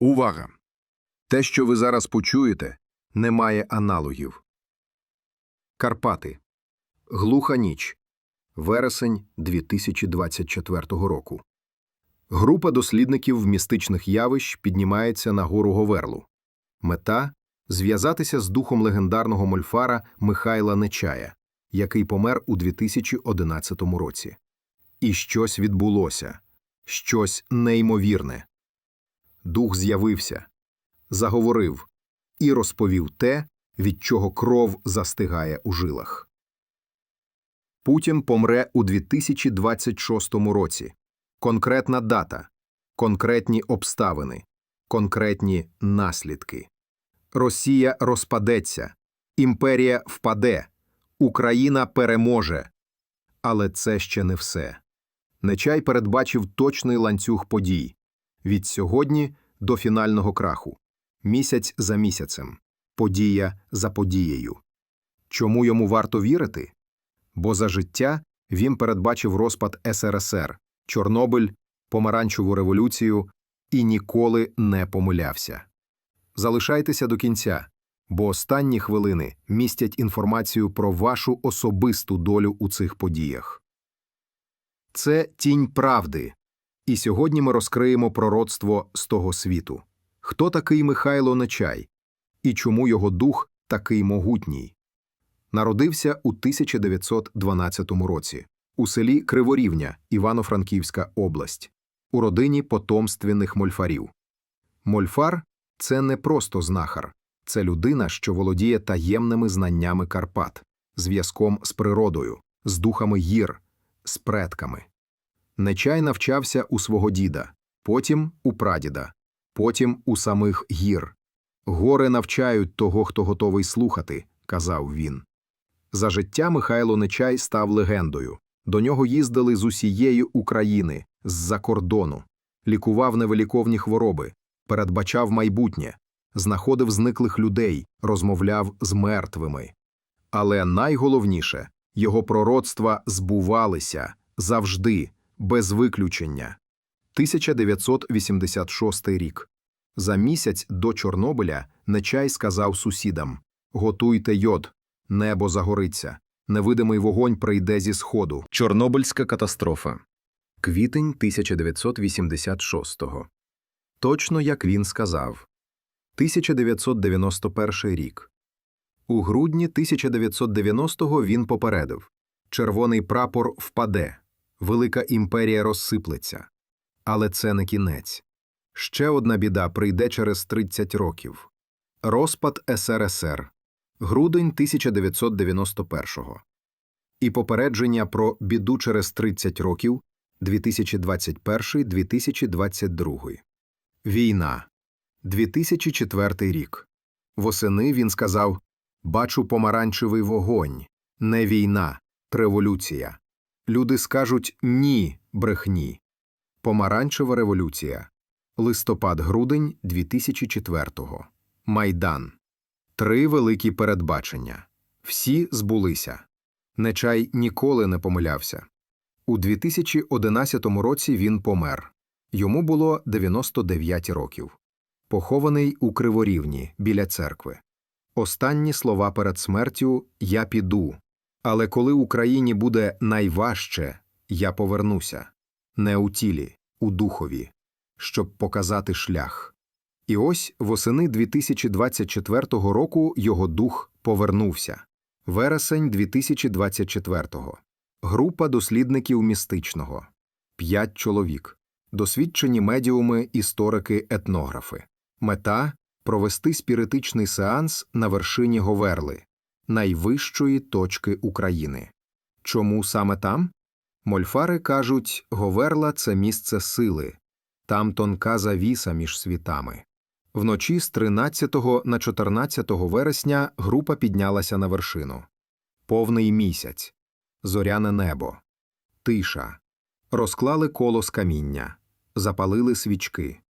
Увага! Те, що ви зараз почуєте, не має аналогів. Карпати. Глуха ніч. Вересень 2024 року. Група дослідників містичних явищ піднімається на гору Говерлу. Мета – зв'язатися з духом легендарного мольфара Михайла Нечая, який помер у 2011 році. І щось відбулося. Щось неймовірне. Дух з'явився, заговорив і розповів те, від чого кров застигає у жилах. Путін помре у 2026 році. Конкретна дата, конкретні обставини, конкретні наслідки. Росія розпадеться, імперія впаде, Україна переможе. Але це ще не все. Нечай передбачив точний ланцюг подій від сьогодні до фінального краху, місяць за місяцем, подія за подією. Чому йому варто вірити? Бо за життя він передбачив розпад СРСР, Чорнобиль, помаранчеву революцію і ніколи не помилявся. Залишайтеся до кінця, бо останні хвилини містять інформацію про вашу особисту долю у цих подіях. Це тінь правди. І сьогодні ми розкриємо пророцтво з того світу. Хто такий Михайло Нечай? І чому його дух такий могутній? Народився у 1912 році у селі Криворівня, Івано-Франківська область, у родині потомственних мольфарів. Мольфар – це не просто знахар, це людина, що володіє таємними знаннями Карпат, зв'язком з природою, з духами гір, з предками. Нечай навчався у свого діда, потім у прадіда, потім у самих гір. Гори навчають того, хто готовий слухати, казав він. За життя Михайло Нечай став легендою. До нього їздили з усієї України, з-за кордону, лікував невиліковні хвороби, передбачав майбутнє, знаходив зниклих людей, розмовляв з мертвими. Але найголовніше його пророцтва збувалися завжди, без виключення. 1986 рік. За місяць до Чорнобиля Нечай сказав сусідам Готуйте йод, небо загориться, невидимий вогонь прийде зі сходу. Чорнобильська катастрофа. Квітень 1986-го. Точно як він сказав. 1991 рік. У грудні 1990-го він попередив Червоний прапор впаде, велика імперія розсиплеться. Але це не кінець. Ще одна біда прийде через 30 років. Розпад СРСР. Грудень 1991-го. І попередження про біду через 30 років 2021-2022. Війна. 2004 рік. Восени він сказав Бачу помаранчевий вогонь. Не війна, революція. Люди скажуть ні брехні. Помаранчева революція. Листопад-грудень 2004-го. Майдан. Три великі передбачення. Всі збулися. Нечай ніколи не помилявся. У 2011 році він помер. Йому було 99 років. Похований у Криворівні біля церкви. Останні слова перед смертю Я піду. Але коли Україні буде найважче, я повернуся не у тілі, у духові, щоб показати шлях. І ось восени 2024 року його дух повернувся. Вересень 2024-го. Група дослідників містичного. П'ять чоловік. Досвідчені медіуми, історики, етнографи. Мета – провести спіритичний сеанс на вершині Говерли, найвищої точки України. Чому саме там? Мольфари кажуть, Говерла – це місце сили, там тонка завіса між світами. Вночі з 13 на 14 вересня група піднялася на вершину. Повний місяць, зоряне небо, тиша. Розклали коло з каміння, запалили свічки,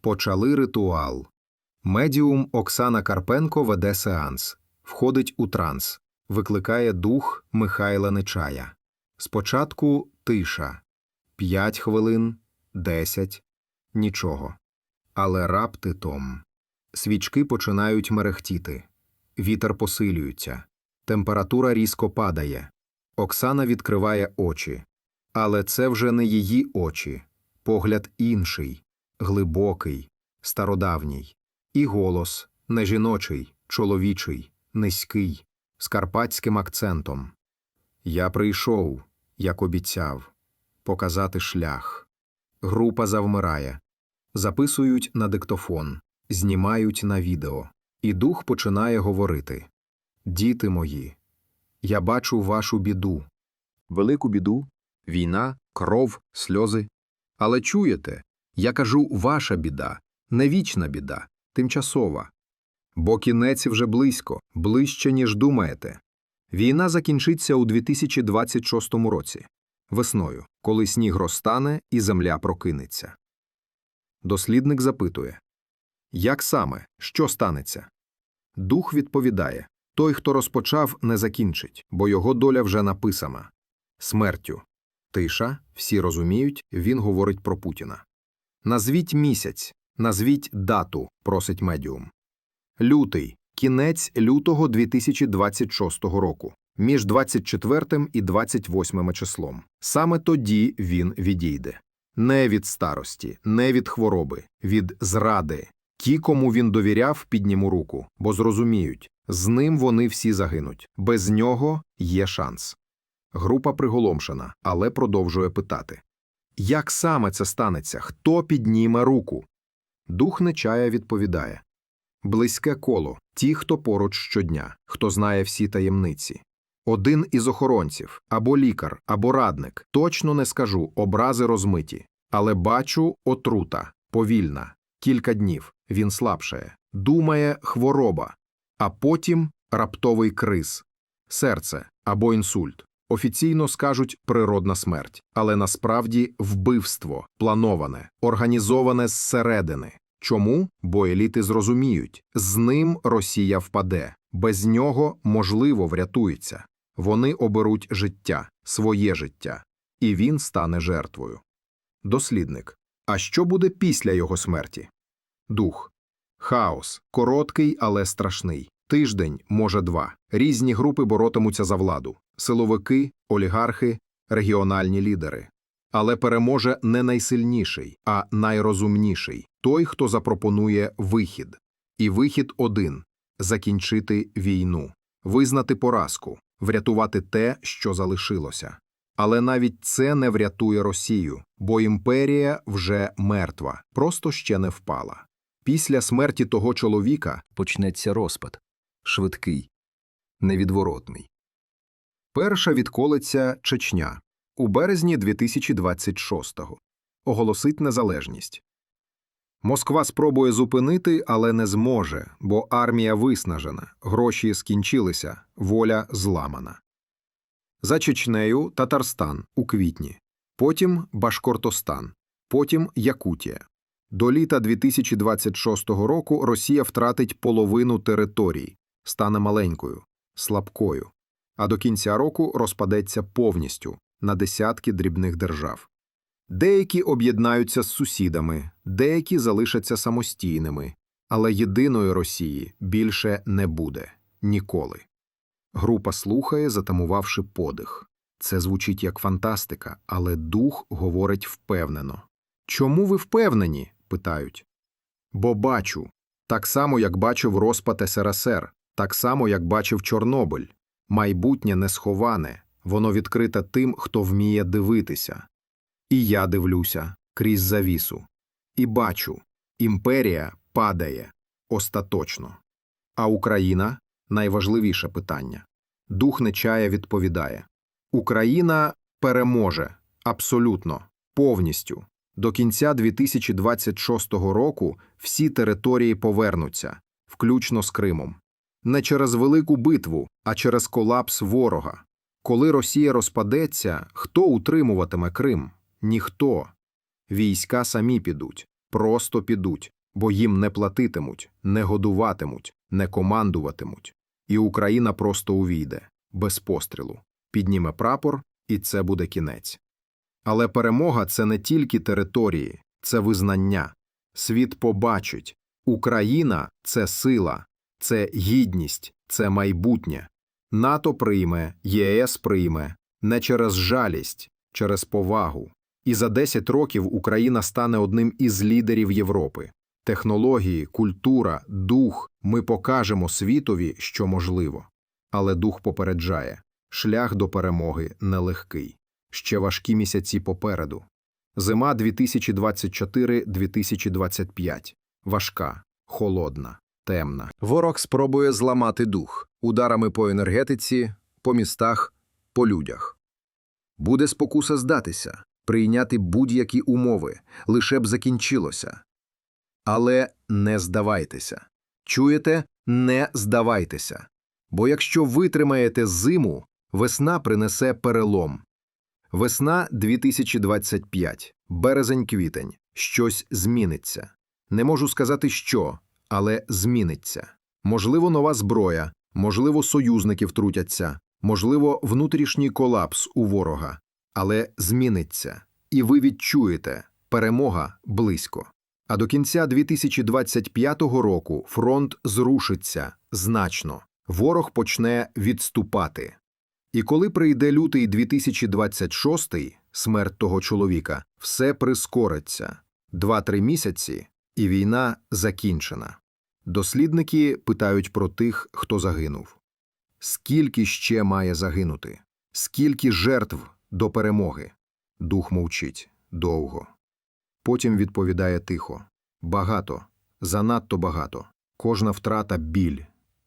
почали ритуал. Медіум Оксана Карпенко веде сеанс, входить у транс, викликає дух Михайла Нечая. Спочатку тиша. П'ять хвилин, десять, нічого. Але раптитом. Свічки починають мерехтіти. Вітер посилюється. Температура різко падає. Оксана відкриває очі. Але це вже не її очі. Погляд інший, глибокий, стародавній. І голос не жіночий, чоловічий, низький, з карпатським акцентом. Я прийшов, як обіцяв, показати шлях. Група завмирає. Записують на диктофон, знімають на відео. І дух починає говорити: Діти мої, я бачу вашу біду. Велику біду, війна, кров, сльози. Але чуєте, я кажу ваша біда, не вічна біда, тимчасова. Бо кінець вже близько, ближче, ніж думаєте. Війна закінчиться у 2026 році, весною, коли сніг розтане і земля прокинеться. Дослідник запитує Як саме, що станеться? Дух відповідає той, хто розпочав, не закінчить, бо його доля вже написана смертю. Тиша, всі розуміють, він говорить про Путіна. Назвіть місяць, назвіть дату, просить медіум. Лютий, кінець лютого 2026 року, між 24 і 28 числом. Саме тоді він відійде. Не від старості, не від хвороби, від зради. Ті, кому він довіряв, підніму руку, бо зрозуміють, з ним вони всі загинуть. Без нього є шанс. Група приголомшена, але продовжує питати. Як саме це станеться? Хто підніме руку? Дух Нечая відповідає. Близьке коло, ті, хто поруч щодня, хто знає всі таємниці. Один із охоронців, або лікар, або радник, точно не скажу, образи розмиті. Але бачу отрута, повільна, кілька днів, він слабшає, думає хвороба, а потім раптовий криз, серце або інсульт. Офіційно скажуть природна смерть, але насправді вбивство, плановане, організоване зсередини. Чому? Бо еліти зрозуміють, з ним Росія впаде, без нього, можливо, врятується. Вони оберуть життя, своє життя, і він стане жертвою. Дослідник. А що буде після його смерті? Дух. Хаос. Короткий, але страшний. Тиждень, може два. Різні групи боротимуться за владу. Силовики, олігархи, регіональні лідери. Але переможе не найсильніший, а найрозумніший той, хто запропонує вихід. І вихід один закінчити війну, визнати поразку, врятувати те, що залишилося. Але навіть це не врятує Росію, бо імперія вже мертва, просто ще не впала. Після смерті того чоловіка почнеться розпад. Швидкий, невідворотний. перша відколиться Чечня у березні 2026-го. Оголосить незалежність. Москва спробує зупинити, але не зможе, бо армія виснажена, гроші скінчилися, воля зламана. За Чечнею Татарстан у квітні, потім Башкортостан, потім Якутія. До літа 2026 року Росія втратить половину територій, стане маленькою, слабкою, а до кінця року розпадеться повністю на десятки дрібних держав. Деякі об'єднаються з сусідами, деякі залишаться самостійними, але єдиної Росії більше не буде ніколи. Група слухає, затамувавши подих. Це звучить як фантастика, але дух говорить впевнено. Чому ви впевнені? питають. Бо бачу. Так само, як бачив розпад СРСР, так само, як бачив Чорнобиль. Майбутнє не сховане, воно відкрите тим, хто вміє дивитися. І я дивлюся крізь завісу. І бачу імперія падає остаточно. А Україна найважливіше питання. Дух Нечая відповідає Україна переможе абсолютно, повністю. До кінця 2026 року всі території повернуться, включно з Кримом. Не через велику битву, а через колапс ворога. Коли Росія розпадеться, хто утримуватиме Крим? Ніхто. Війська самі підуть, просто підуть, бо їм не платитимуть, не годуватимуть, не командуватимуть. І Україна просто увійде, без пострілу, підніме прапор, і це буде кінець. Але перемога це не тільки території, це визнання. Світ побачить Україна це сила, це гідність, це майбутнє. НАТО прийме, ЄС прийме не через жалість, через повагу. І за 10 років Україна стане одним із лідерів Європи. Технології, культура, дух ми покажемо світові, що можливо. Але дух попереджає шлях до перемоги нелегкий. Ще важкі місяці попереду. Зима 2024-2025. Важка, холодна, темна. Ворог спробує зламати дух ударами по енергетиці, по містах, по людях. Буде спокуса здатися, прийняти будь-які умови, лише б закінчилося. Але не здавайтеся. Чуєте? Не здавайтеся. Бо якщо витримаєте зиму, весна принесе перелом. Весна 2025, березень-квітень, щось зміниться. Не можу сказати що, але зміниться. Можливо, нова зброя, можливо, союзники втрутяться, можливо, внутрішній колапс у ворога, але зміниться. І ви відчуєте перемога близько. А до кінця 2025 року фронт зрушиться значно. Ворог почне відступати. І коли прийде лютий 2026, смерть того чоловіка, все прискориться. Два-три місяці, і війна закінчена. Дослідники питають про тих, хто загинув. Скільки ще має загинути? Скільки жертв до перемоги? Дух мовчить довго. Потім відповідає тихо. Багато, занадто багато. Кожна втрата – біль,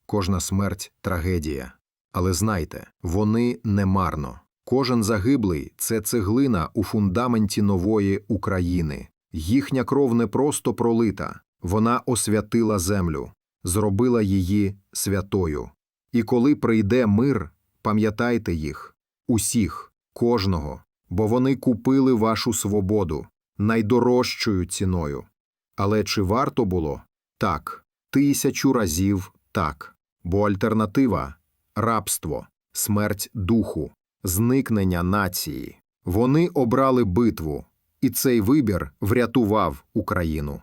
кожна смерть – трагедія. Але знайте, вони не марно. Кожен загиблий – це цеглина у фундаменті нової України. Їхня кров не просто пролита, вона освятила землю, зробила її святою. І коли прийде мир, пам'ятайте їх, усіх, кожного, бо вони купили вашу свободу найдорожчою ціною. Але чи варто було? Так, тисячу разів так. Бо альтернатива – рабство, смерть духу, зникнення нації. Вони обрали битву, і цей вибір врятував Україну.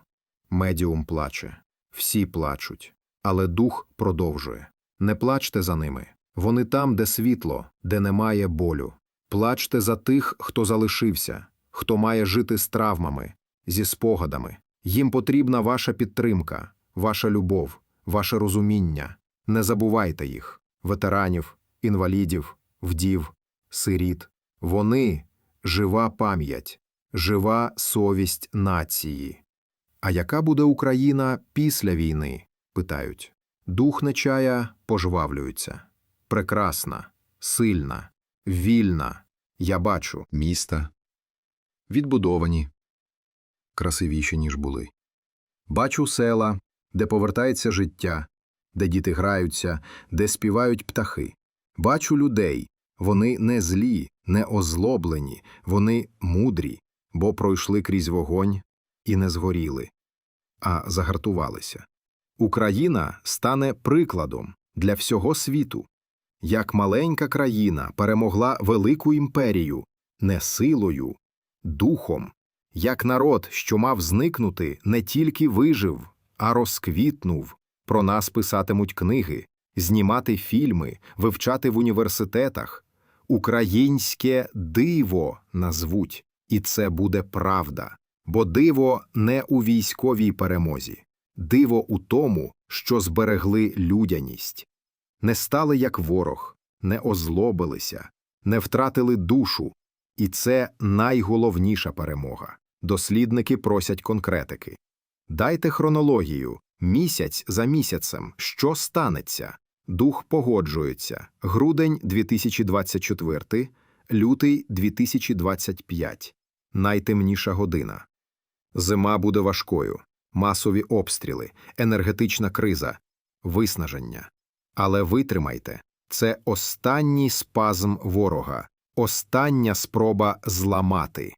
Медіум плаче. Всі плачуть. Але дух продовжує. Не плачте за ними. Вони там, де світло, де немає болю. Плачте за тих, хто залишився, хто має жити з травмами, зі спогадами. Їм потрібна ваша підтримка, ваша любов, ваше розуміння. Не забувайте їх ветеранів, інвалідів, вдів, сиріт. Вони жива пам'ять, жива совість нації. А яка буде Україна після війни? питають. Дух нечая пожвавлюється. Прекрасна, сильна, вільна. Я бачу. Міста. Відбудовані. Красивіші, ніж були. Бачу села, де повертається життя, де діти граються, де співають птахи. Бачу людей. Вони не злі, не озлоблені, вони мудрі, бо пройшли крізь вогонь і не згоріли, а загартувалися. Україна стане прикладом для всього світу. Як маленька країна перемогла велику імперію не силою, духом, як народ, що мав зникнути, не тільки вижив, а розквітнув. Про нас писатимуть книги, знімати фільми, вивчати в університетах. Українське диво назвуть, і це буде правда. Бо диво не у військовій перемозі, диво у тому, що зберегли людяність. Не стали як ворог, не озлобилися, не втратили душу, і це найголовніша перемога. Дослідники просять конкретики. Дайте хронологію, місяць за місяцем, що станеться. Дух погоджується. Грудень 2024, лютий 2025. Найтемніша година. Зима буде важкою, масові обстріли, енергетична криза, виснаження. Але витримайте це останній спазм ворога, остання спроба зламати.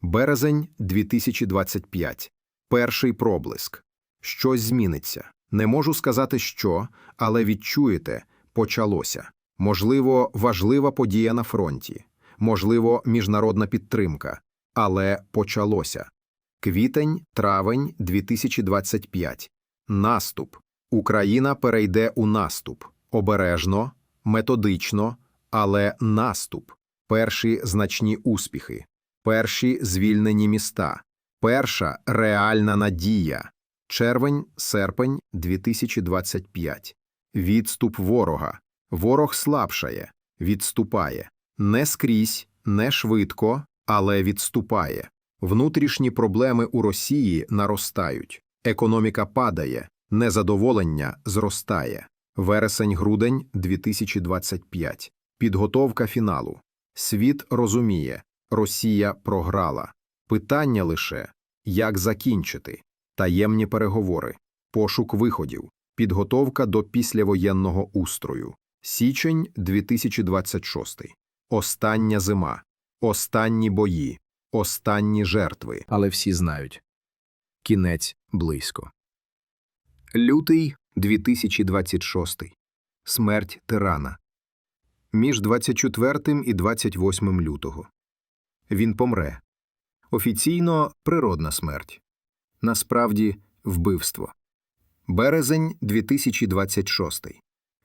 Березень 2025. Перший проблиск. Щось зміниться. Не можу сказати, що, але відчуєте, почалося. Можливо, важлива подія на фронті, можливо, міжнародна підтримка, але почалося. Квітень, травень 2025. Наступ. Україна перейде у наступ. Обережно, методично, але наступ. Перші значні успіхи. Перші звільнені міста. Перша реальна надія. Червень, серпень 2025. Відступ ворога. Ворог слабшає, відступає. Не скрізь, не швидко, але відступає. Внутрішні проблеми у Росії наростають. Економіка падає, незадоволення зростає. Вересень-грудень 2025. Підготовка фіналу. Світ розуміє, Росія програла. Питання лише, як закінчити. Таємні переговори, пошук виходів, підготовка до післявоєнного устрою. Січень 2026. Остання зима. Останні бої. Останні жертви. Але всі знають. Кінець близько. Лютий 2026. Смерть тирана. Між 24 і 28 лютого. Він помре. Офіційно природна смерть. Насправді вбивство. Березень 2026.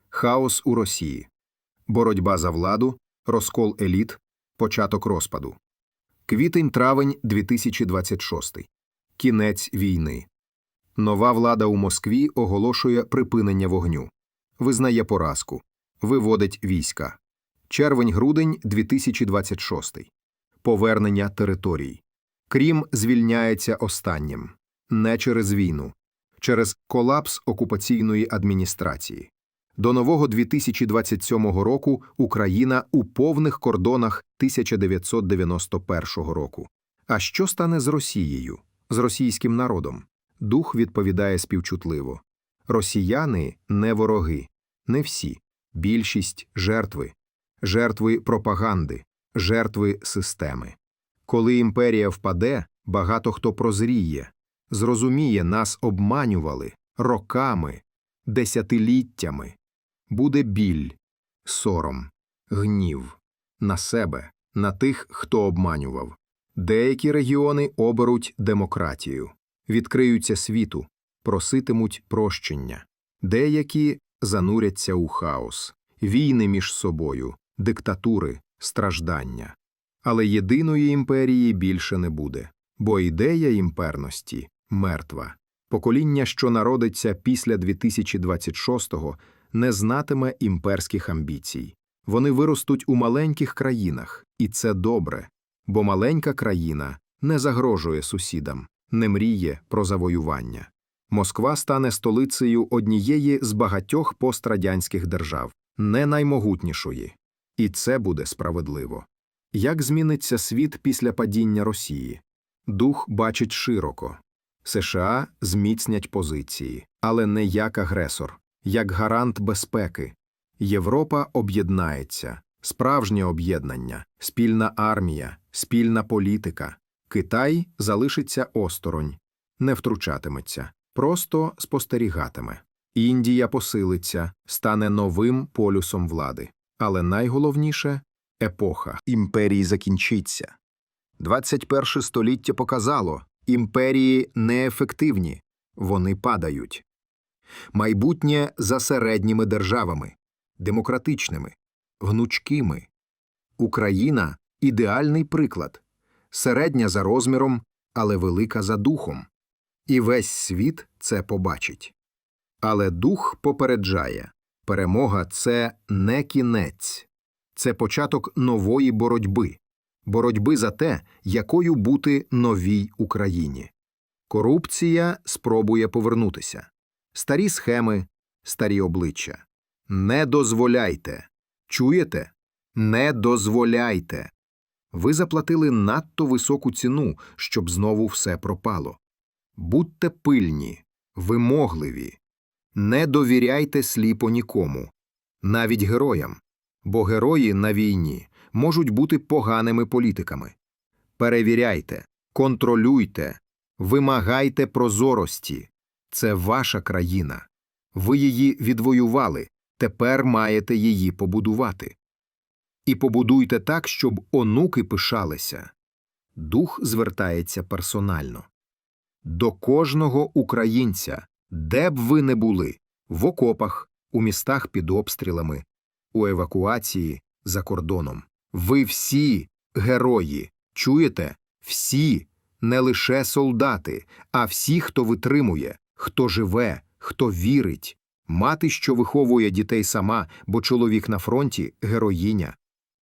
Хаос у Росії. Боротьба за владу, розкол еліт, початок розпаду. Квітень-травень 2026. Кінець війни. Нова влада у Москві оголошує припинення вогню, визнає поразку, виводить війська. Червень-грудень 2026. Повернення територій. Крім звільняється останнім. Не через війну. Через колапс окупаційної адміністрації. До нового 2027 року Україна у повних кордонах 1991 року. А що стане з Росією, з російським народом? Дух відповідає співчутливо. Росіяни не вороги, не всі. Більшість жертви, жертви пропаганди, жертви системи. Коли імперія впаде, багато хто прозріє, зрозуміє, нас обманювали роками, десятиліттями. Буде біль, сором, гнів на себе, на тих, хто обманював. Деякі регіони оберуть демократію, відкриються світу, проситимуть прощення. Деякі зануряться у хаос, війни між собою, диктатури, страждання. Але єдиної імперії більше не буде, бо ідея імперності мертва. Покоління, що народиться після 2026-го, не знатиме імперських амбіцій. Вони виростуть у маленьких країнах, і це добре, бо маленька країна не загрожує сусідам, не мріє про завоювання. Москва стане столицею однієї з багатьох пострадянських держав, не наймогутнішої. І це буде справедливо. Як зміниться світ після падіння Росії? Дух бачить широко. США зміцнять позиції, але не як агресор, як гарант безпеки. Європа об'єднається, справжнє об'єднання, спільна армія, спільна політика. Китай залишиться осторонь, не втручатиметься, просто спостерігатиме. Індія посилиться, стане новим полюсом влади. Але найголовніше епоха імперії закінчиться. 21 століття показало імперії неефективні, вони падають. Майбутнє за середніми державами, демократичними, гнучкими. Україна ідеальний приклад, середня за розміром, але велика за духом. І весь світ це побачить. Але дух попереджає перемога це не кінець, це початок нової боротьби, боротьби за те, якою бути новій Україні. Корупція спробує повернутися. Старі схеми, старі обличчя. Не дозволяйте. Чуєте? Не дозволяйте. Ви заплатили надто високу ціну, щоб знову все пропало. Будьте пильні, вимогливі. Не довіряйте сліпо нікому, навіть героям, бо герої на війні можуть бути поганими політиками. Перевіряйте, контролюйте, вимагайте прозорості. Це ваша країна. Ви її відвоювали, тепер маєте її побудувати. І побудуйте так, щоб онуки пишалися. Дух звертається персонально. до кожного українця, де б ви не були, в окопах, у містах під обстрілами, у евакуації за кордоном. Ви всі герої, чуєте? Всі, не лише солдати, а всі, хто витримує, хто живе, хто вірить. Мати, що виховує дітей сама, бо чоловік на фронті героїня.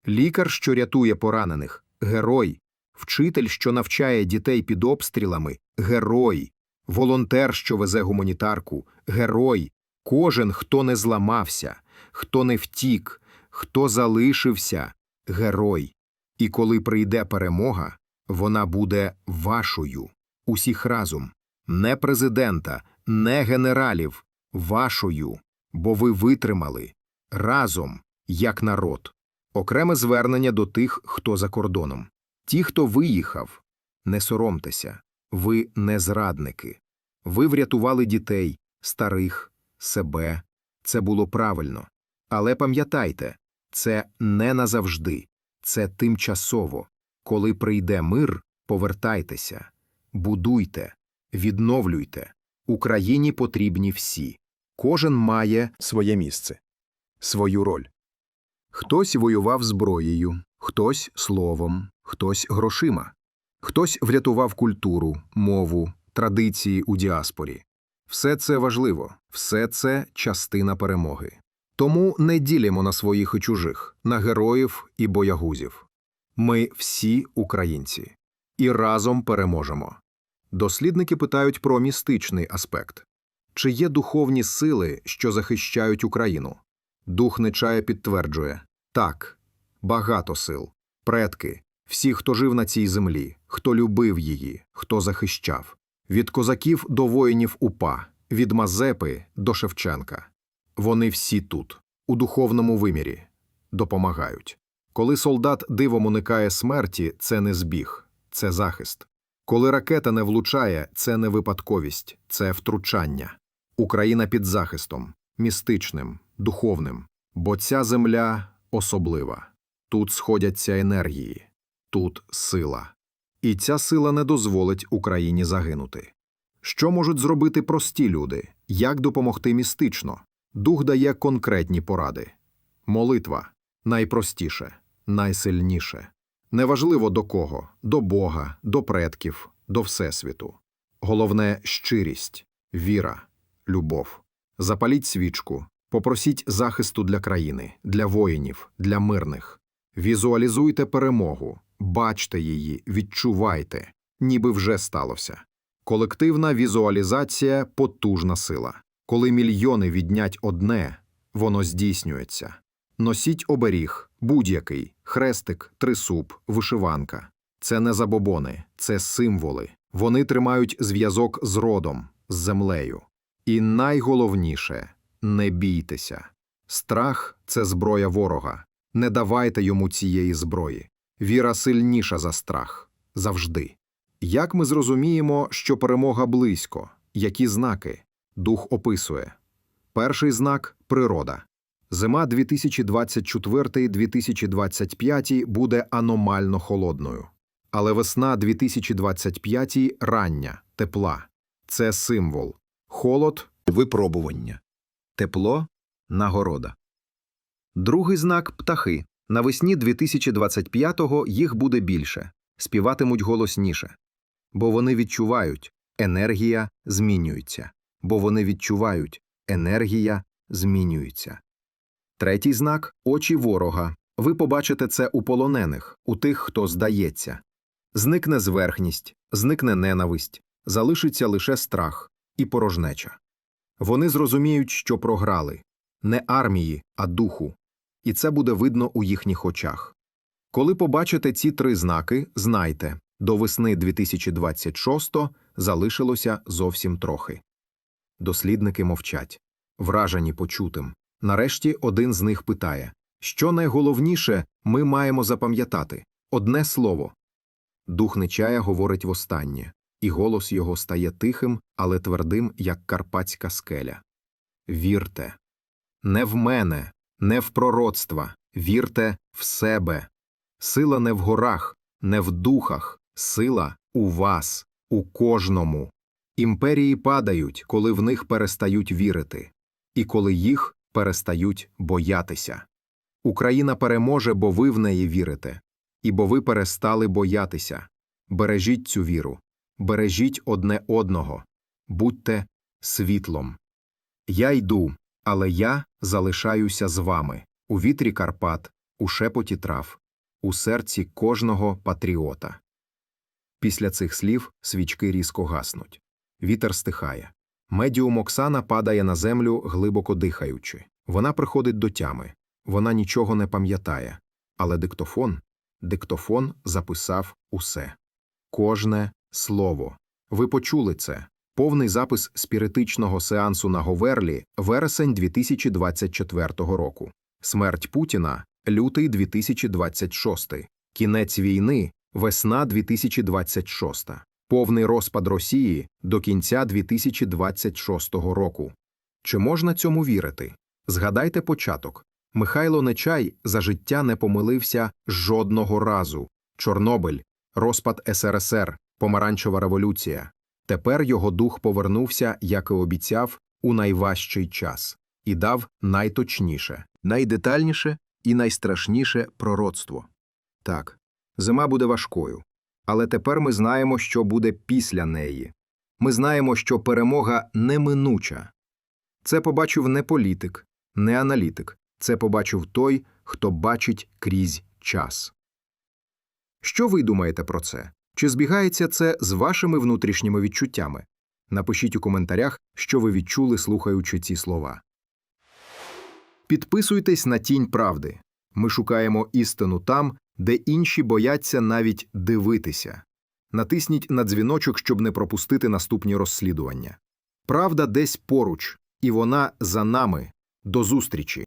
Лікар, що рятує поранених герой. Вчитель, що навчає дітей під обстрілами герой. Волонтер, що везе гуманітарку герой. Кожен, хто не зламався, хто не втік, хто залишився герой. І коли прийде перемога, вона буде вашою, усіх разом, не президента, не генералів, вашою, бо ви витримали разом, як народ. Окреме звернення до тих, хто за кордоном. Ті, хто виїхав, не соромтеся, ви не зрадники. Ви врятували дітей, старих, себе. Це було правильно. Але пам'ятайте, це не назавжди, це тимчасово. Коли прийде мир, повертайтеся, будуйте, відновлюйте. Україні потрібні всі. Кожен має Своє місце. Свою роль. Хтось воював зброєю, хтось словом, хтось грошима, хтось врятував культуру, мову, традиції у діаспорі. Все це важливо, все це частина перемоги. Тому не ділимо на своїх і чужих, на героїв і боягузів. Ми всі українці і разом переможемо. Дослідники питають про містичний аспект чи є духовні сили, що захищають Україну? Дух Нечая підтверджує так, багато сил, предки, всі, хто жив на цій землі, хто любив її, хто захищав, від козаків до воїнів УПА, від Мазепи до Шевченка. Вони всі тут, у духовному вимірі, допомагають. Коли солдат дивом уникає смерті, це не збіг, це захист. Коли ракета не влучає, це не випадковість, це втручання. Україна під захистом, містичним, духовним, бо ця земля особлива. Тут сходяться енергії, тут сила. І ця сила не дозволить Україні загинути. Що можуть зробити прості люди? Як допомогти містично? Дух дає конкретні поради. Молитва найпростіше, найсильніше. Неважливо до кого до Бога, до предків, до Всесвіту. Головне щирість, віра, любов. Запаліть свічку, попросіть захисту для країни, для воїнів, для мирних. Візуалізуйте перемогу, бачте її, відчувайте, ніби вже сталося. Колективна візуалізація потужна сила. Коли мільйони віднять одне, воно здійснюється. Носіть оберіг, будь-який хрестик, трисуб, вишиванка. Це не забобони, це символи. Вони тримають зв'язок з родом, з землею. І найголовніше не бійтеся. Страх це зброя ворога. Не давайте йому цієї зброї. Віра сильніша за страх завжди. Як ми зрозуміємо, що перемога близько? Які знаки? Дух описує. Перший знак природа. Зима 2024-2025 буде аномально холодною. Але весна 2025 рання, тепла. Це символ. Холод Випробування. Тепло нагорода. Другий знак птахи. Навесні 2025-го їх буде більше, співатимуть голосніше. Бо вони відчувають, енергія змінюється. Бо вони відчувають, енергія змінюється. Третій знак очі ворога. Ви побачите це у полонених, у тих, хто здається. Зникне зверхність, зникне ненависть, залишиться лише страх і порожнеча. Вони зрозуміють, що програли не армії, а духу, і це буде видно у їхніх очах. Коли побачите ці три знаки, знайте до весни 2026 залишилося зовсім трохи. Дослідники мовчать, вражені почутим. Нарешті один з них питає що найголовніше ми маємо запам'ятати одне слово. Дух Нечая говорить востаннє, і голос його стає тихим, але твердим, як карпатська скеля. Вірте. Не в мене, не в пророцтва, вірте в себе. Сила не в горах, не в духах, сила у вас, у кожному. Імперії падають, коли в них перестають вірити, і коли їх перестають боятися. Україна переможе, бо ви в неї вірите, і бо ви перестали боятися. Бережіть цю віру, бережіть одне одного, будьте світлом. Я йду, але я залишаюся з вами у вітрі Карпат, у шепоті трав, у серці кожного патріота. Після цих слів свічки різко гаснуть. Вітер стихає. Медіум Оксана падає на землю, глибоко дихаючи. Вона приходить до тями. Вона нічого не пам'ятає. Але диктофон, диктофон записав усе. Кожне слово. Ви почули це. Повний запис спіритичного сеансу на Говерлі вересень 2024 року. Смерть Путіна лютий 2026. Кінець війни весна 2026. Повний розпад Росії до кінця 2026 року. Чи можна цьому вірити? Згадайте початок. Михайло Нечай за життя не помилився жодного разу. Чорнобиль, розпад СРСР, помаранчева революція. Тепер його дух повернувся, як і обіцяв, у найважчий час, і дав найточніше. найдетальніше і найстрашніше пророцтво. Так, зима буде важкою, але тепер ми знаємо, що буде після неї. Ми знаємо, що перемога неминуча. Це побачив не політик, не аналітик, це побачив той, хто бачить крізь час. Що ви думаєте про це? Чи збігається це з вашими внутрішніми відчуттями? Напишіть у коментарях, що ви відчули, слухаючи ці слова. Підписуйтесь на Тінь Правди. Ми шукаємо істину там, де інші бояться навіть дивитися. Натисніть на дзвіночок, щоб не пропустити наступні розслідування. Правда десь поруч, і вона за нами. До зустрічі!